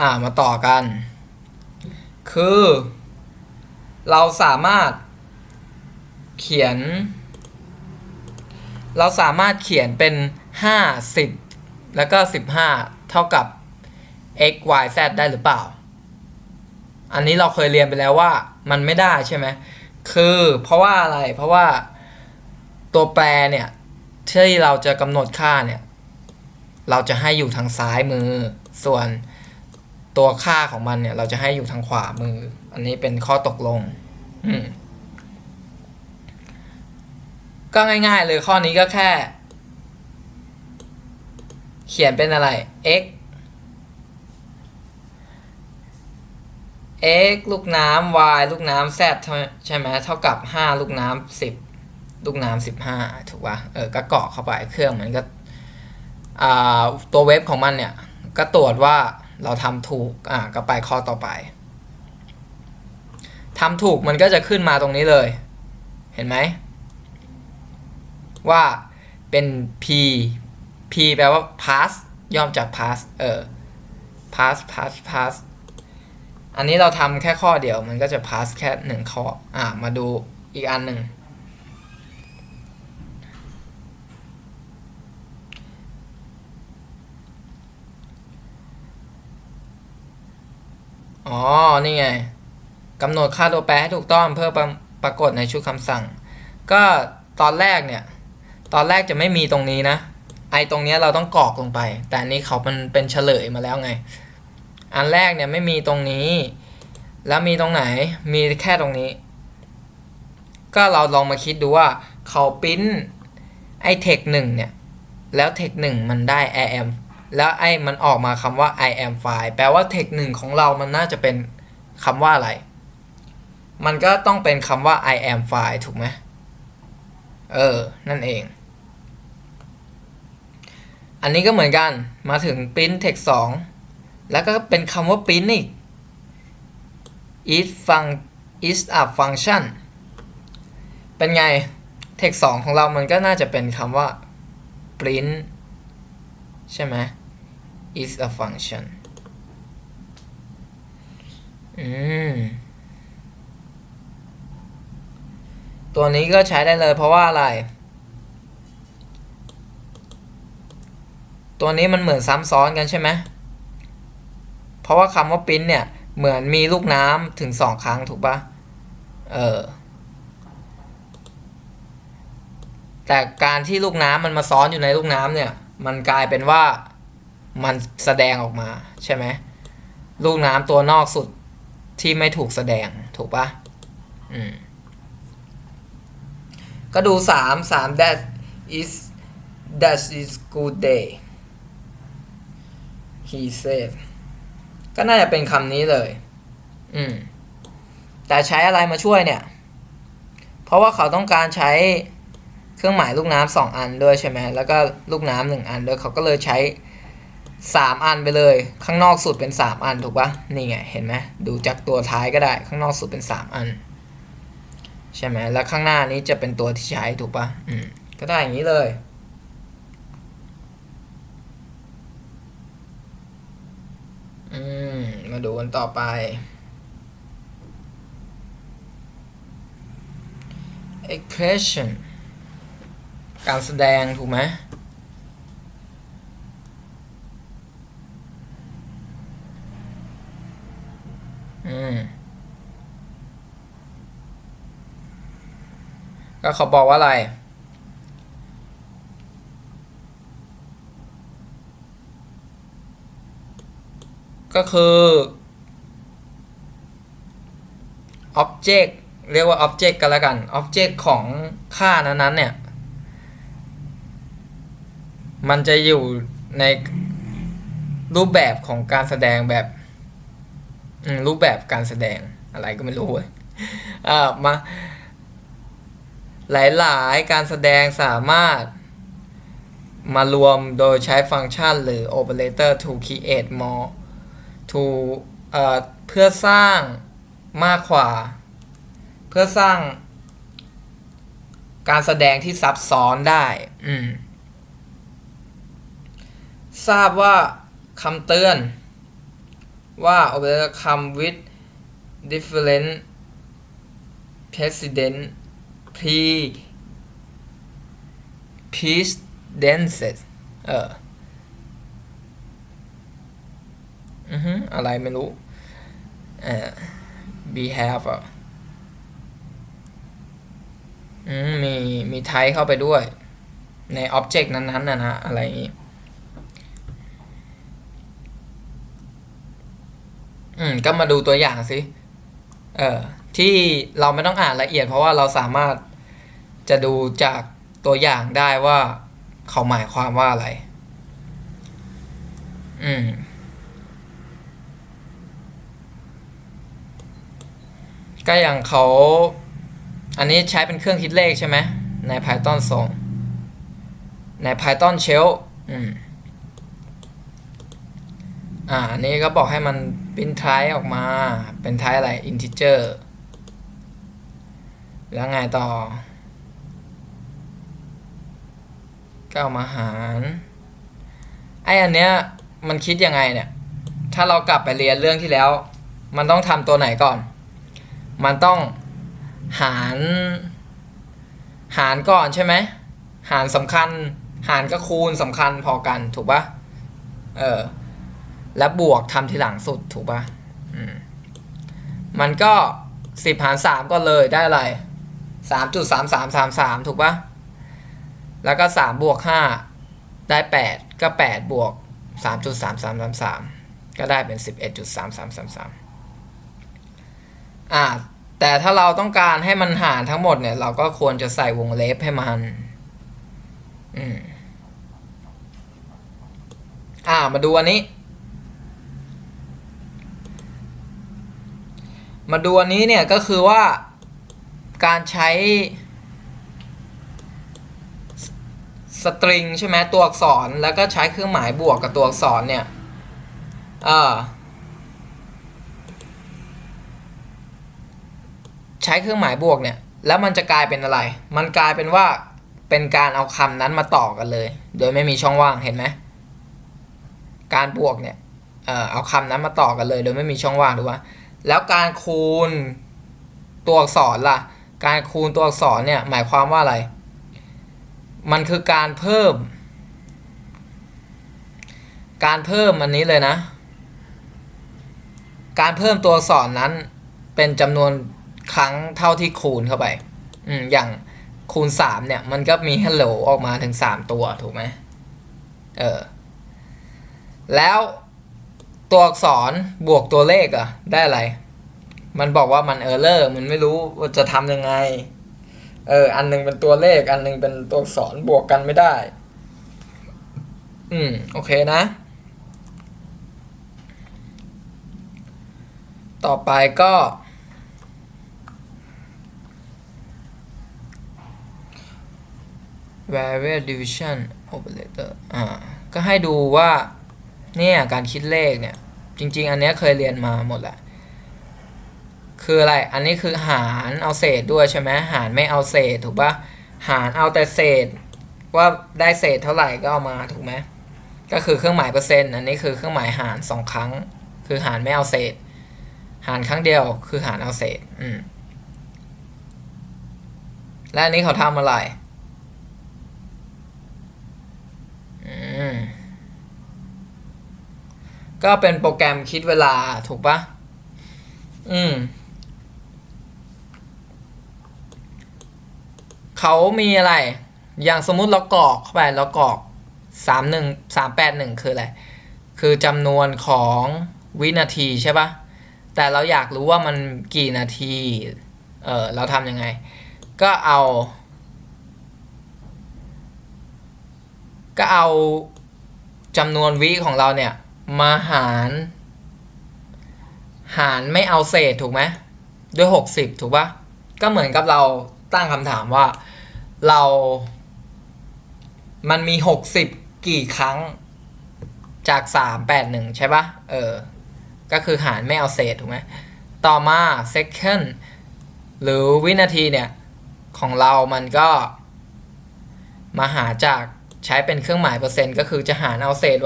อ่ามาต่อกัน คือ เราสามารถเขียน เราสามารถเขียนเป็นห้าสิบแล้วก็สิบห้าเท่ากับ x y z ได้หรือเปล่า อันนี้เราเคยเรียนไปแล้วว่ามันไม่ได้ใช่ไหม คือเพราะว่าอะไร เพราะว่าตัวแปรเนี่ยที่เราจะกำหนดค่าเนี่ย เราจะให้อยู่ทางซ้ายมือ ส่วน ตัวค่าของมันเนี่ย เราจะให้อยู่ทางขวามือ อันนี้เป็นข้อตกลง อืม ก็ง่ายๆเลยข้อนี้ก็แค่ เขียนเป็นอะไร x x ลูกน้ำ y ลูกน้ำ z ใช่ไหมเท่ากับ 5 ลูกน้ำ10 ลูกน้ำ15 ถูกป่ะเออ ก็เกาะเข้าไปเครื่องมันก็ อ่า ตัวเว็บของมันเนี่ย ก็ตรวจว่า เราทำถูกอ่าก็ไปข้อต่อไปทำถูกมันก็จะขึ้นมาตรงนี้เลย เห็นไหม ว่าเป็น p p แปลว่า pass ย่อมจาก pass เออ pass pass pass อันนี้เราทำแค่ข้อเดียวมันก็จะ pass แค่หนึ่งข้อ อ่ามาดูอีกอันหนึ่ง อ๋อ นี่ไงกำหนดค่าตัวแปรให้ถูกต้องเพื่อปรปรากฏในชุดคำสั่ง ก็ตอนแรกเนี่ย ตอนแรกจะไม่มีตรงนี้นะ ไอตรงเนี้ยเราต้องกรอกลงไป แต่อันนี้เขามันเป็นเฉลยมาแล้วไง อันแรกเนี่ยไม่มีตรงนี้ แล้วมีตรงไหน มีแค่ตรงนี้ ก็เราลองมาคิดดูว่าเขาปิ้นไอเทคหนึ่งเนี่ย แล้วเทคหนึ่งมันได้ I am แล้วไอ้มันออกมาคำว่า I am file แปลว่าเทคหนึ่งของเรามันน่าจะเป็นคำว่าอะไร มันก็ต้องเป็นคำว่า I am file ถูกไหมเออ นั่นเอง อันนี้ก็เหมือนกันมาถึง print text 2 แล้วก็เป็นคำว่า print อีก is fun is a function เป็นไง text 2 ของเรามันก็น่าจะเป็นคำว่า print ใช่ไหม is a function อืม ตัวนี้ก็ใช้ได้เลยเพราะว่าอะไร ตัวนี้มันเหมือนซ้ำซ้อนกันใช่ไหม เพราะว่าคำว่าปิ้นเนี่ย เหมือนมีลูกน้ำถึงสองครั้งถูกปะเออแต่การที่ลูกน้ำมันมาซ้อนอยู่ในลูกน้ำเนี่ย มันกลายเป็นว่ามันแสดงออกมาใช่ไหมลูกน้ำตัวนอกสุดที่ไม่ถูกแสดงถูกปะอืมก็ดูสามสาม that is that is good day he said ก็น่าจะเป็นคำนี้เลย อืม แต่ใช้อะไรมาช่วยเนี่ย เพราะว่าเขาต้องการใช้ เครื่องหมายลูกน้ำสองอันด้วยใช่ไหมแล้วก็ลูกน้ำหนึ่งอันด้วยเขาก็เลยใช้สามอันไปเลย ข้างนอกสุดเป็นสามอันถูกปะนี่ไงเห็นไหมดูจากตัวท้ายก็ได้ ข้างนอกสุดเป็นสามอัน ใช่ไหมแล้วข้างหน้านี้จะเป็นตัวที่ใช้ถูกปะอืมก็ได้อย่างนี้เลยอืมมาดูกันต่อไป expression การแสดงถูกไหมอืมก็เขาบอกว่าอะไร ก็คือ object เรียกว่า object กันแล้วกัน object ของค่านั้นๆเนี่ย มันจะอยู่ในรูปแบบของการแสดงแบบรูปแบบการแสดงอะไรก็ไม่รู้เว้ยอ่ามา หลายๆ การแสดงสามารถมารวมโดยใช้ฟังก์ชันหรือ operator to create more to เอ่อเพื่อสร้างมากกว่า เพื่อสร้างการแสดงที่ซับซ้อนได้ อืม ทราบว่าคำเตือน ว่า operator come with different precedent pre precedences เอออือฮึอะไรไม่รู้เออ behave อะมีมีไทป์เข้าไปด้วย ใน object นั้นๆนะนะอะไรอย่างงี้ อืม ก็มาดูตัวอย่างสิ เออที่เราไม่ต้องอ่านละเอียด เพราะว่าเราสามารถจะดูจากตัวอย่างได้ว่าเขาหมายความว่าอะไร อืม ก็อย่างเขา อันนี้ใช้เป็นเครื่องคิดเลขใช่ไหม ใน Python 2ใน Python Shell อืม อ่านนี้ก็บอกให้มันเป็นไทป์ออกมา เป็นไทป์อะไร integer แล้วไงต่อก็เอามาหารไออันเนี้ยมันคิดยังไงเนี่ย ถ้าเรากลับไปเรียนเรื่องที่แล้ว มันต้องทำตัวไหนก่อน มันต้องหาร หารก่อนใช่ไหม หารสำคัญ หารกับคูณสำคัญพอกันถูกปะเออ แล้วบวกทำทีหลังสุดถูกปะอืมมันก็สิบหารสามก็เลยได้อะไรสามจุดสามสามสามสามถูกป่ะ แล้วก็สามบวกห้าได้แปดก็แปดบวกสามจุดสามสามสามสามก็ได้เป็นสิบเอ็ดจุดสามสามสามสามอ่าแต่ถ้าเราต้องการให้มันหารทั้งหมดเนี่ย เราก็ควรจะใส่วงเล็บให้มัน อืมอ่ามาดูอันนี้ มาดูอันนี้เนี่ยก็คือว่าการใช้สตริงใช่ไหมตัวอักษรแล้วก็ใช้เครื่องหมายบวกกับตัวอักษรเนี่ยเออใช้เครื่องหมายบวกเนี่ย แล้วมันจะกลายเป็นอะไร มันกลายเป็นว่าเป็นการเอาคำนั้นมาต่อกันเลย โดยไม่มีช่องว่างเห็นไหมการบวกเนี่ยเออเอาคำนั้นมาต่อกันเลย โดยไม่มีช่องว่างถูกปะ แล้วการคูณตัวอักษรล่ะ การคูณตัวอักษรเนี่ยหมายความว่าอะไร มันคือการเพิ่ม การเพิ่มอันนี้เลยนะ การเพิ่มตัวอักษรนั้นเป็นจำนวนครั้งเท่าที่คูณเข้าไป อืมอย่างคูณสามเนี่ย มันก็มี hello ออกมาถึงสามตัวถูกไหมเออ แล้ว ตัวอักษรบวกตัวเลขอะได้อะไร มันบอกว่ามันเออร์เลอร์มันไม่รู้ว่าจะทำยังไง เออ อันหนึงเป็นตัวเลข อันหนึงเป็นตัวอักษรบวกกันไม่ได้ อืม โอเคนะ ต่อไปก็ variable division operator อ่า ก็ให้ดูว่า เนี่ยการคิดเลขเนี่ย จริง ๆ อันนี้เคยเรียนมาหมดแหละคืออะไร อันนี้คือหารเอาเศษด้วยใช่ไหมหารไม่เอาเศษถูกปะหารเอาแต่เศษ ว่าได้เศษเท่าไหร่ก็เอามาถูกไหมก็คือเครื่องหมายเปอร์เซ็นต์อันนี้คือเครื่องหมายหารสองครั้ง คือหารไม่เอาเศษ หารครั้งเดียวคือหารเอาเศษ อืมและอันนี้เขาทำอะไร อืม ก็เป็นโปรแกรมคิดเวลาถูกปะอืมเขามีอะไร อย่างสมมุติเรากรอกเข้าไปเรากรอกสามหนึ่งสามแปดหนึ่งคืออะไร คือจำนวนของวินาทีใช่ปะแต่เราอยากรู้ว่ามันกี่นาที เออเราทำยังไง ก็เอา ก็เอาจำนวนวิของเราเนี่ย มาหาร หารไม่เอาเศษถูกไหมด้วยหกสิบถูกปะก็เหมือนกับเราตั้งคำถามว่า เรา มันมีหกสิบกี่ครั้งจากสามแปดหนึ่งใช่ปะเออ ก็คือหารไม่เอาเศษถูกไหมต่อมา second หรือวินาทีเนี่ย ของเรามันก็ มาหาจากใช้เป็นเครื่องหมายเปอร์เซ็นต์ก็คือจะหารเอาเศษ